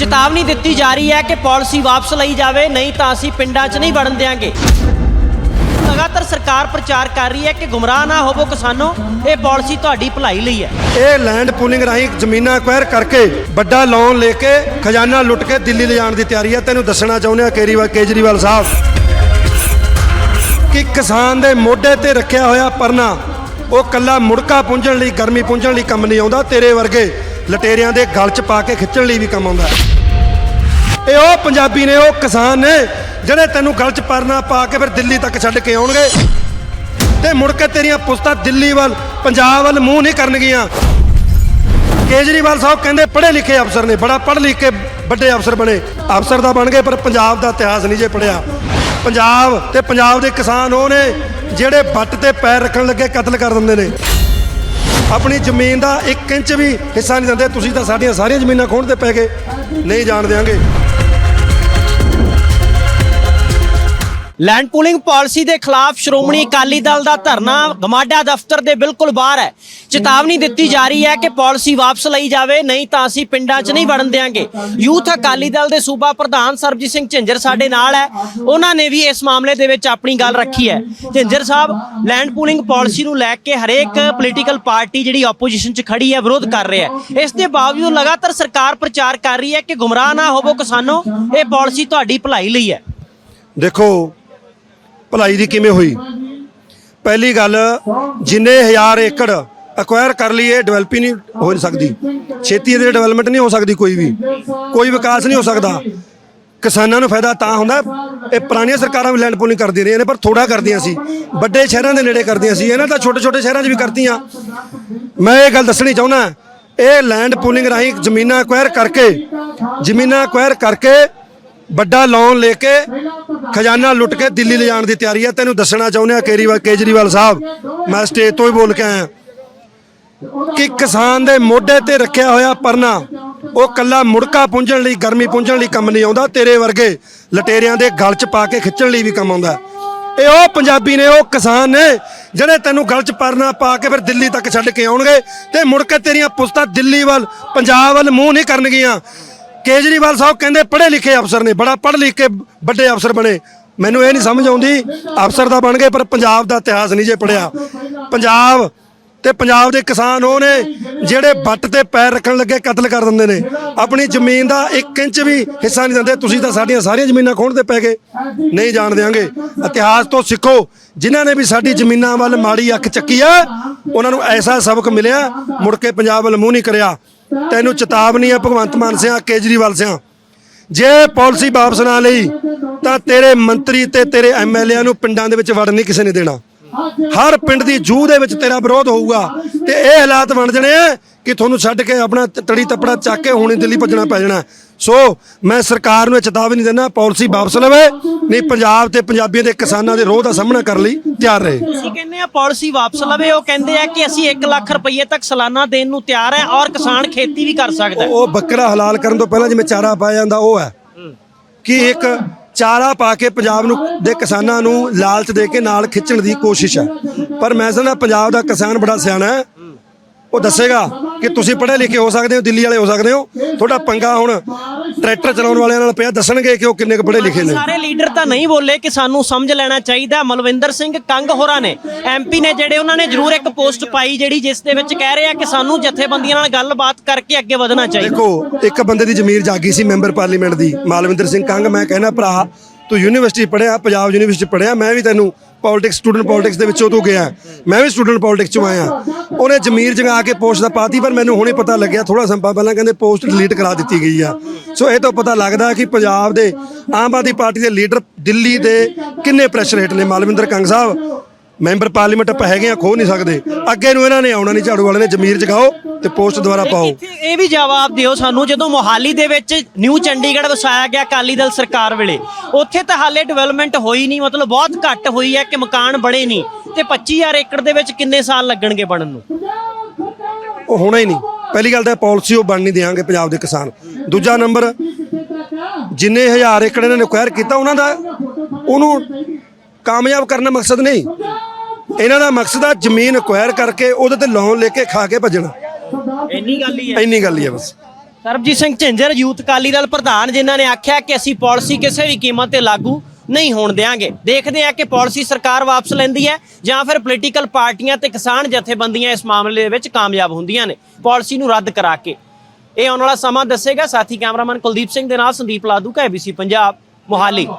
ਚੇਤਾਵਨੀ ਦਿੱਤੀ ਜਾ ਰਹੀ ਹੈ ਕਿ ਪਾਲਿਸੀ ਵਾਪਸ ਲਈ ਜਾਵੇ, ਨਹੀਂ ਤਾਂ ਅਸੀਂ ਪਿੰਡਾਂ 'ਚ ਨਹੀਂ ਵੜਨ ਦਿਆਂਗੇ। ਲਗਾਤਾਰ ਸਰਕਾਰ ਪ੍ਰਚਾਰ ਕਰ ਰਹੀ ਹੈ ਕਿ ਗੁੰਮਰਾਹ ਨਾ ਹੋਵੋ ਕਿਸਾਨੋ, ਇਹ ਪਾਲਿਸੀ ਤੁਹਾਡੀ ਭਲਾਈ ਲਈ ਹੈ। ਇਹ ਲੈਂਡ ਪੂਲਿੰਗ ਰਾਹੀਂ ਜ਼ਮੀਨਾਂ ਐਕਵਾਇਰ ਕਰਕੇ ਵੱਡਾ ਲੋਨ ਲੈ ਕੇ ਖਜ਼ਾਨਾ ਲੁੱਟ ਕੇ ਦਿੱਲੀ ਲਿਜਾਣ ਦੀ ਤਿਆਰੀ ਹੈ। ਤੈਨੂੰ ਦੱਸਣਾ ਚਾਹੁੰਦੇ ਆ ਕੇਜਰੀਵਾਲ ਕੇਜਰੀਵਾਲ ਸਾਹਿਬ, ਕਿ ਕਿਸਾਨ ਦੇ ਮੋਢੇ ਤੇ ਰੱਖਿਆ ਹੋਇਆ ਪਰਨਾ, ਉਹ ਕੱਲਾ ਮੁੜਕਾ ਪੁੰਝਣ ਲਈ, ਗਰਮੀ ਪੁੰਝਣ ਲਈ ਕੰਮ ਨਹੀਂ ਆਉਂਦਾ। ਤੇਰੇ ਵਰਗੇ ਲਟੇਰਿਆਂ ਦੇ ਗਲ 'ਚ ਪਾ ਕੇ ਖਿੱਚਣ ਲਈ ਵੀ ਕੰਮ ਆਉਂਦਾ ਇਹ ਉਹ ਪੰਜਾਬੀ ਨੇ, ਉਹ ਕਿਸਾਨ ਨੇ ਜਿਹੜੇ ਤੈਨੂੰ ਗਲ 'ਚ ਪਰਨਾ ਪਾ ਕੇ ਫਿਰ ਦਿੱਲੀ ਤੱਕ ਛੱਡ ਕੇ ਆਉਣਗੇ। ਤੇ ਮੁੜ ਕੇ ਤੇਰੀਆਂ ਪੁਸਤਾਂ ਦਿੱਲੀ ਵੱਲ, ਪੰਜਾਬ ਵੱਲ ਮੂੰਹ ਨਹੀਂ ਕਰਨਗੀਆਂ। ਕੇਜਰੀਵਾਲ ਸਾਹਿਬ ਕਹਿੰਦੇ ਪੜ੍ਹੇ ਲਿਖੇ ਅਫਸਰ ਨੇ, ਬੜਾ ਪੜ੍ਹ ਲਿਖ ਕੇ ਵੱਡੇ ਅਫਸਰ ਬਣੇ। ਅਫਸਰ ਤਾਂ ਬਣ ਗਏ, ਪਰ ਪੰਜਾਬ ਦਾ ਇਤਿਹਾਸ ਨਹੀਂ ਜੇ ਪੜਿਆ ਪੰਜਾਬ ਤੇ ਪੰਜਾਬ ਦੇ ਕਿਸਾਨ ਉਹ ਨੇ, ਜਿਹੜੇ ਵੱਟ ਤੇ ਪੈਰ ਰੱਖਣ ਲੱਗੇ ਕਤਲ ਕਰ ਦਿੰਦੇ ਨੇ। ਆਪਣੀ ਜ਼ਮੀਨ ਦਾ 1 ਇੰਚ ਵੀ ਹਿੱਸਾ ਨਹੀਂ ਦਿੰਦੇ, ਤੁਸੀਂ ਤਾਂ ਸਾਡੀਆਂ ਸਾਰੀਆਂ ਜ਼ਮੀਨਾਂ ਖੋਣ ਤੇ ਪੈ ਗਏ। ਨਹੀਂ ਜਾਣ ਦਿਆਂਗੇ। ਲੈਂਡ ਪੂਲਿੰਗ ਪਾਲਿਸੀ ਦੇ ਖਿਲਾਫ ਸ਼੍ਰੋਮਣੀ ਅਕਾਲੀ ਦਲ ਦਾ ਧਰਨਾ ਗਮਾਡਾ ਦਫ਼ਤਰ ਦੇ ਬਿਲਕੁਲ ਬਾਹਰ ਹੈ। ਚੇਤਾਵਨੀ ਦਿੱਤੀ ਜਾ ਰਹੀ ਹੈ ਕਿ ਪਾਲਿਸੀ ਵਾਪਸ ਲਈ ਜਾਵੇ ਨਹੀਂ ਤਾਂ ਅਸੀਂ ਪਿੰਡਾਂ 'ਚ ਨਹੀਂ ਵੜਨ ਦਿਆਂਗੇ। ਯੂਥ ਅਕਾਲੀ ਦਲ ਦੇ ਸੂਬਾ ਪ੍ਰਧਾਨ ਸਰਬਜੀਤ ਸਿੰਘ ਝਿੰਜਰ ਸਾਡੇ ਨਾਲ ਹੈ। ਉਹਨਾਂ ਨੇ ਵੀ ਇਸ ਮਾਮਲੇ ਦੇ ਵਿੱਚ ਆਪਣੀ ਗੱਲ ਰੱਖੀ ਹੈ। Jhinjar Sahib land pooling policy ਨੂੰ ਲੈ ਕੇ ਹਰੇਕ ਪੋਲੀਟੀਕਲ ਪਾਰਟੀ ਜਿਹੜੀ ਆਪੋਜੀਸ਼ਨ 'ਚ ਖੜੀ ਹੈ ਵਿਰੋਧ ਕਰ ਰਿਹਾ ਹੈ। ਇਸ ਦੇ ਬਾਵਜੂਦ ਲਗਾਤਾਰ ਸਰਕਾਰ ਪ੍ਰਚਾਰ ਕਰ ਰਹੀ ਹੈ ਕਿ ਗੁੰਮਰਾਹ ਨਾ ਹੋਵੋ ਕਿਸਾਨੋ ਇਹ ਪਾਲਿਸੀ ਤੁਹਾਡੀ ਭਲਾਈ ਲਈ ਹੈ। ਦੇਖੋ ਭਲਾਈ ਦੀ ਕਿਵੇਂ ਹੋਈ? ਪਹਿਲੀ ਗੱਲ, ਜਿੰਨੇ ਹਜ਼ਾਰ ਏਕੜ ਅਕਵਾਇਰ ਕਰ ਲਈ ਇਹ ਡਿਵੈਲਪ ਹੀ ਨਹੀਂ ਹੋ ਸਕਦੀ। ਛੇਤੀ ਇਹਦੇ ਡਿਵੈਲਪਮੈਂਟ ਨਹੀਂ ਹੋ ਸਕਦੀ ਕੋਈ ਵੀ। ਕੋਈ ਵਿਕਾਸ ਨਹੀਂ ਹੋ ਸਕਦਾ। ਕਿਸਾਨਾਂ ਨੂੰ ਫਾਇਦਾ ਤਾਂ ਹੁੰਦਾ, ਇਹ ਪੁਰਾਣੀਆਂ ਸਰਕਾਰਾਂ ਵੀ ਲੈਂਡ ਪੂਲਿੰਗ ਕਰਦੀਆਂ ਰਹੀਆਂ ਨੇ, ਪਰ ਥੋੜਾ ਕਰਦੀਆਂ ਸੀ। ਵੱਡੇ ਸ਼ਹਿਰਾਂ ਦੇ ਨੇੜੇ ਕਰਦੀਆਂ ਸੀ। ਇਹਨਾਂ ਤਾਂ ਛੋਟੇ ਛੋਟੇ ਸ਼ਹਿਰਾਂ 'ਚ ਵੀ ਕਰਤੀਆਂ। ਮੈਂ ਇਹ ਗੱਲ ਦੱਸਣੀ ਚਾਹੁੰਦਾ ਇਹ ਲੈਂਡ ਪੂਲਿੰਗ ਰਾਹੀਂ ਜ਼ਮੀਨਾਂ ਐਕਵਾਇਰ ਕਰਕੇ, ਜ਼ਮੀਨਾਂ ਐਕਵਾਇਰ ਕਰਕੇ ਵੱਡਾ ਲੋਨ ਲੈ ਕੇ ਖਜ਼ਾਨਾ ਲੁੱਟ ਕੇ ਦਿੱਲੀ ਲਿਜਾਣ ਦੀ ਤਿਆਰੀ ਹੈ। ਤੈਨੂੰ ਦੱਸਣਾ ਚਾਹੁੰਦੇ ਆ ਕੇਜਰੀਵਾਲ ਕੇਜਰੀਵਾਲ ਸਾਹਿਬ, ਮੈਂ ਸਟੇਜ ਤੋਂ ਹੀ ਬੋਲ ਕੇ ਆਇਆ। ਕਿ ਕਿਸਾਨ ਦੇ ਮੋਢੇ ਤੇ ਰੱਖਿਆ ਹੋਇਆ ਪਰਨਾ, ਉਹ ਕੱਲਾ ਮੁੜਕਾ ਪੁੰਝਣ ਲਈ, ਗਰਮੀ ਪੁੰਝਣ ਲਈ ਕੰਮ ਨਹੀਂ ਆਉਂਦਾ। ਤੇਰੇ ਵਰਗੇ ਲਟੇਰਿਆਂ ਦੇ ਗਲ 'ਚ ਪਾ ਕੇ ਖਿੱਚਣ ਲਈ ਵੀ ਕੰਮ ਆਉਂਦਾ ਇਹ ਉਹ ਪੰਜਾਬੀ ਨੇ, ਉਹ ਕਿਸਾਨ ਨੇ ਜਿਹੜੇ ਤੈਨੂੰ ਗਲ 'ਚ ਪਰਨਾ ਪਾ ਕੇ ਫਿਰ ਦਿੱਲੀ ਤੱਕ ਛੱਡ ਕੇ ਆਉਣਗੇ ਤੇ ਮੁੜ ਕੇ ਤੇਰੀਆਂ ਪੁਸਤਾਂ ਦਿੱਲੀ ਵੱਲ, ਪੰਜਾਬ ਵੱਲ ਮੂੰਹ ਨਹੀਂ ਕਰਨਗੀਆਂ। ਕੇਜਰੀਵਾਲ ਸਾਹਿਬ ਕਹਿੰਦੇ ਪੜ੍ਹੇ ਲਿਖੇ ਅਫਸਰ ਨੇ, ਬੜਾ ਪੜ੍ਹ ਲਿਖ ਕੇ ਵੱਡੇ ਅਫਸਰ ਬਣੇ। ਮੈਨੂੰ ਇਹ ਨਹੀਂ ਸਮਝ ਆਉਂਦੀ, ਅਫਸਰ ਤਾਂ ਬਣ ਗਏ, ਪਰ ਪੰਜਾਬ ਦਾ ਇਤਿਹਾਸ ਨਹੀਂ ਜੇ ਪੜਿਆ ਪੰਜਾਬ ਤੇ ਪੰਜਾਬ ਦੇ ਕਿਸਾਨ ਉਹ ਨੇ ਜਿਹੜੇ ਵੱਟ ਤੇ ਪੈਰ ਰੱਖਣ ਲੱਗੇ, ਕਤਲ ਕਰ ਦਿੰਦੇ ਨੇ। ਆਪਣੀ ਜ਼ਮੀਨ ਦਾ 1 ਇੰਚ ਵੀ ਹਿੱਸਾ ਨਹੀਂ ਦਿੰਦੇ, ਤੁਸੀਂ ਤਾਂ ਸਾਡੀਆਂ ਸਾਰੀਆਂ ਜ਼ਮੀਨਾਂ ਖੋਣ ਤੇ ਪੈ ਗਏ। ਨਹੀਂ ਜਾਣ ਦਿਆਂਗੇ। ਇਤਿਹਾਸ ਤੋਂ ਸਿੱਖੋ, ਜਿਨ੍ਹਾਂ ਨੇ ਵੀ ਸਾਡੀ ਜ਼ਮੀਨਾਂ ਵੱਲ ਮਾੜੀ ਅੱਖ ਚੱਕੀ ਆ, ਉਹਨਾਂ ਨੂੰ ਐਸਾ ਸਬਕ ਮਿਲਿਆ, ਮੁੜ ਕੇ ਪੰਜਾਬ ਵੱਲ ਮੂੰਹ ਨਹੀਂ ਕਰਿਆ। ਤੈਨੂੰ ਚੇਤਾਵਨੀ ਆ, ਭਗਵੰਤ ਮਾਨ ਸਿਆ, ਕੇਜਰੀਵਾਲ ਸਿਆ। ਜੇ ਪਾਲਿਸੀ ਵਾਪਸ ਨਾ ਲਈ, ਤਾਂ ਤੇਰੇ ਮੰਤਰੀ ਤੇ ਤੇਰੇ ਐਮਐਲਏਆਂ ਨੂੰ ਪਿੰਡਾਂ ਦੇ ਵਿੱਚ ਵੜਨ ਨਹੀਂ ਕਿਸੇ ਨੇ ਦੇਣਾ। ਹਰ ਪਿੰਡ ਦੀ ਜੂਹ ਦੇ ਵਿੱਚ ਤੇਰਾ ਵਿਰੋਧ ਹੋਊਗਾ। ਤੇ ਇਹ ਹਾਲਾਤ ਬਣ ਜਣੇ ਆ ਕਿ ਤੁਹਾਨੂੰ ਛੱਡ ਕੇ ਆਪਣਾ ਤੜੀ ਤਪੜਾ ਚੱਕ ਕੇ ਹੁਣੇ ਦਿੱਲੀ ਭੱਜਣਾ ਪੈ ਜਾਣਾ। ਸੋ ਮੈਂ ਸਰਕਾਰ ਨੂੰ ਇਹ ਚੇਤਾਵਨੀ ਦਿੰਦਾ ਪਾਲਿਸੀ ਵਾਪਸ ਲਵੇ ਨਹੀਂ ਪੰਜਾਬ ਤੇ ਪੰਜਾਬੀਆਂ ਦੇ ਕਿਸਾਨਾਂ ਦੇ ਰੋਹ ਦਾ ਸਾਹਮਣਾ ਕਰਨ ਲਈ ਤਿਆਰ ਰਹੇ। ਅਸੀਂ ਕਹਿੰਦੇ ਆ ਪਾਲਿਸੀ ਵਾਪਸ ਲਵੇ ਉਹ ਕਹਿੰਦੇ ਆ ਕਿ ਅਸੀਂ 1 ਲੱਖ ਰੁਪਏ ਤੱਕ ਸਾਲਾਨਾ ਦੇਣ ਨੂੰ ਤਿਆਰ ਹੈ ਔਰ ਕਿਸਾਨ ਖੇਤੀ ਵੀ ਕਰ ਸਕਦਾ ਉਹ ਬੱਕਰਾ ਹਲਾਲ ਕਰਨ ਤੋਂ ਪਹਿਲਾਂ ਜਿਵੇਂ ਚਾਰਾ ਪਾਇਆ ਜਾਂਦਾ ਉਹ ਹੈ। ਕਿ ਇੱਕ ਚਾਰਾ ਪਾ ਕੇ ਪੰਜਾਬ ਨੂੰ ਦੇ ਕਿਸਾਨਾਂ ਨੂੰ ਲਾਲਚ ਦੇ ਕੇ ਨਾਲ ਖਿੱਚਣ ਦੀ ਕੋਸ਼ਿਸ਼ ਹੈ। ਪਰ ਮੈਂ ਸਮਝਦਾ ਪੰਜਾਬ ਦਾ ਕਿਸਾਨ ਬੜਾ ਸਿਆਣਾ ਹੈ। ਉਹ ਦੱਸੇਗਾ ਕਿ ਤੁਸੀਂ ਪੜ੍ਹੇ ਲਿਖੇ ਹੋ ਸਕਦੇ ਹੋ ਦਿੱਲੀ ਵਾਲੇ ਹੋ ਸਕਦੇ ਹੋ। ਤੁਹਾਡਾ ਪੰਗਾ ਹੁਣ ਟਰੈਕਟਰ ਚਲਾਉਣ ਵਾਲਿਆਂ ਨਾਲ ਪਿਆ। ਦੱਸਣਗੇ ਕਿ ਉਹ ਕਿੰਨੇ ਕੁ ਪੜ੍ਹੇ ਲਿਖੇ ਨੇ। ਸਾਰੇ ਲੀਡਰ ਤਾਂ ਨਹੀਂ ਬੋਲੇ ਕਿ ਸਾਨੂੰ ਸਮਝ ਲੈਣਾ ਚਾਹੀਦਾ। ਮਲਵਿੰਦਰ ਸਿੰਘ ਕੰਗ ਹੋਰਾਂ ਨੇ ਐਮਪੀ ਨੇ ਜਿਹੜੇ ਉਹਨਾਂ ਨੇ ਜ਼ਰੂਰ ਇੱਕ ਪੋਸਟ ਪਾਈ ਜਿਹੜੀ ਜਿਸ ਦੇ ਵਿੱਚ ਕਹਿ ਰਹੇ ਆ ਕਿ ਸਾਨੂੰ ਜਥੇਬੰਦੀਆਂ ਨਾਲ ਗੱਲਬਾਤ ਕਰਕੇ ਅੱਗੇ ਵਧਣਾ ਚਾਹੀਦਾ। ਦੇਖੋ ਇੱਕ ਬੰਦੇ ਦੀ ਜ਼ਮੀਰ ਜਾਗੀ ਸੀ ਮੈਂਬਰ ਪਾਰਲੀਮੈਂਟ ਦੀ ਮਾਲਵਿੰਦਰ ਸਿੰਘ ਕੰਗ। ਮੈਂ ਕਹਿੰਦਾ ਭਰਾ ਤੂੰ ਯੂਨੀਵਰਸਿਟੀ ਪੜ੍ਹਿਆ, ਪੰਜਾਬ ਯੂਨੀਵਰਸਿਟੀ ਪੜ੍ਹਿਆ, ਮੈਂ ਵੀ ਤੈਨੂੰ ਪੋਲਿਟਿਕਸ ਸਟੂਡੈਂਟ ਪੋਲਿਟਿਕਸ ਦੇ ਵਿੱਚੋਂ ਤੂੰ ਗਿਆ। ਮੈਂ ਵੀ ਸਟੂਡੈਂਟ ਪੋਲਿਟਿਕਸ ਚੋਂ ਆਇਆ। ਉਹਨੇ ਜ਼ਮੀਰ ਜਗਾ ਕੇ ਪੋਸਟ ਦਾ ਪਾਤੀ, ਪਰ ਮੈਨੂੰ ਹੁਣੇ ਪਤਾ ਲੱਗਿਆ ਥੋੜਾ ਸੰਪਾ ਪਹਿਲਾਂ ਕਹਿੰਦੇ ਪੋਸਟ ਡਿਲੀਟ ਕਰਾ ਦਿੱਤੀ ਗਈ ਆ। ਸੋ ਇਹ ਤੋਂ ਪਤਾ ਲੱਗਦਾ ਕਿ ਪੰਜਾਬ ਦੇ ਆਮ ਆਦਮੀ ਪਾਰਟੀ ਦੇ ਲੀਡਰ ਦਿੱਲੀ ਦੇ ਕਿੰਨੇ ਪ੍ਰੈਸ਼ਰ ਹੇਠ ਨੇ, ਮਾਲਵਿੰਦਰ ਕੰਗ ਸਾਹਿਬ। ਮੈਂਬਰ ਪਾਰਲੀਮੈਂਟ ਆਪਾਂ ਹੈਗੇ ਆ ਖੋ ਨਹੀਂ ਸਕਦੇ। ਅੱਗੇ ਨੂੰ ਇਹਨਾਂ ਨੇ ਆਉਣਾ ਨਹੀਂ ਝਾੜੂ ਵਾਲੇ ਨੇ ਜ਼ਮੀਰ ਜਗਾਓ ਤੇ ਪੋਸਟ ਦੁਬਾਰਾ ਪਾਓ। ਇੱਥੇ ਇਹ ਵੀ ਜਵਾਬ ਦਿਓ ਸਾਨੂੰ ਜਦੋਂ ਮੋਹਾਲੀ ਦੇ ਵਿੱਚ ਨਿਊ ਚੰਡੀਗੜ੍ਹ ਵਸਾਇਆ ਗਿਆ ਅਕਾਲੀ ਦਲ ਸਰਕਾਰ ਵੇਲੇ ਉੱਥੇ ਤਾਂ ਹਾਲੇ ਡਿਵੈਲਪਮੈਂਟ ਹੋਈ ਨਹੀਂ ਮਤਲਬ ਬਹੁਤ ਘੱਟ ਹੋਈ ਹੈ ਕਿ ਮਕਾਨ ਬਣੇ ਨਹੀਂ। ਤੇ 25000 ਏਕੜ ਦੇ ਵਿੱਚ ਕਿੰਨੇ ਸਾਲ ਲੱਗਣਗੇ ਬਣਨ ਨੂੰ? ਉਹ ਹੋਣਾ ਹੀ ਨਹੀਂ। ਪਹਿਲੀ ਗੱਲ ਤਾਂ ਪਾਲਿਸੀ ਉਹ ਬਣ ਨਹੀਂ ਦੇਾਂਗੇ ਪੰਜਾਬ ਦੇ ਕਿਸਾਨ। ਦੂਜਾ ਨੰਬਰ ਜਿੰਨੇ ਹਜ਼ਾਰ ਏਕੜ ਇਹਨਾਂ ਨੇ ਅਕਵਾਇਰ ਕੀਤਾ ਉਹਨਾਂ ਦਾ ਉਹਨੂੰ ਕਾਮਯਾਬ ਕਰਨਾ ਮਕਸਦ ਨਹੀਂ। ਇਹਨਾਂ ਦਾ ਮਕਸਦ ਆ ਜ਼ਮੀਨ ਅਕਵਾਇਰ ਕਰਕੇ ਉਹਦੇ ਤੇ ਲੋਨ ਲੈ ਕੇ ਖਾ ਕੇ ਭੱਜਣਾ। ਇੰਨੀ ਗੱਲ ਹੀ ਹੈ। ਇੰਨੀ ਗੱਲ ਹੀ ਹੈ ਬਸ। ਸਰਬਜੀਤ ਸਿੰਘ ਝਿੰਜਰ ਯੂਥ ਅਕਾਲੀ ਦਲ ਪ੍ਰਧਾਨ ਜਿਨ੍ਹਾਂ ਨੇ ਆਖਿਆ ਕਿ ਅਸੀਂ ਪਾਲਿਸੀ ਕਿਸੇ ਵੀ ਕੀਮਤ ਤੇ ਲਾਗੂ ਨਹੀਂ ਹੋਣ ਦੇਵਾਂਗੇ ਦੇਖਦੇ ਹਾਂ ਕਿ ਪਾਲਿਸੀ ਸਰਕਾਰ ਵਾਪਸ ਲੈਂਦੀ ਹੈ ਜਾਂ ਫਿਰ ਪੋਲੀਟੀਕਲ ਪਾਰਟੀਆਂ ਤੇ ਕਿਸਾਨ ਜਥੇਬੰਦੀਆਂ ਇਸ ਮਾਮਲੇ ਦੇ ਵਿੱਚ ਕਾਮਯਾਬ ਹੁੰਦੀਆਂ ਨੇ। ਪਾਲਿਸੀ ਨੂੰ ਰੱਦ ਕਰਾ ਕੇ। ਇਹ ਆਉਣ ਵਾਲਾ ਸਮਾਂ ਦੱਸੇਗਾ। ਸਾਥੀ ਕੈਮਰਾਮੈਨ ਕੁਲਦੀਪ ਸਿੰਘ ਦੇ ਨਾਲ ਸੰਦੀਪ ਲਾਦੂ ਕਾ ABC ਪੰਜਾਬ ਮੋਹਾਲੀ।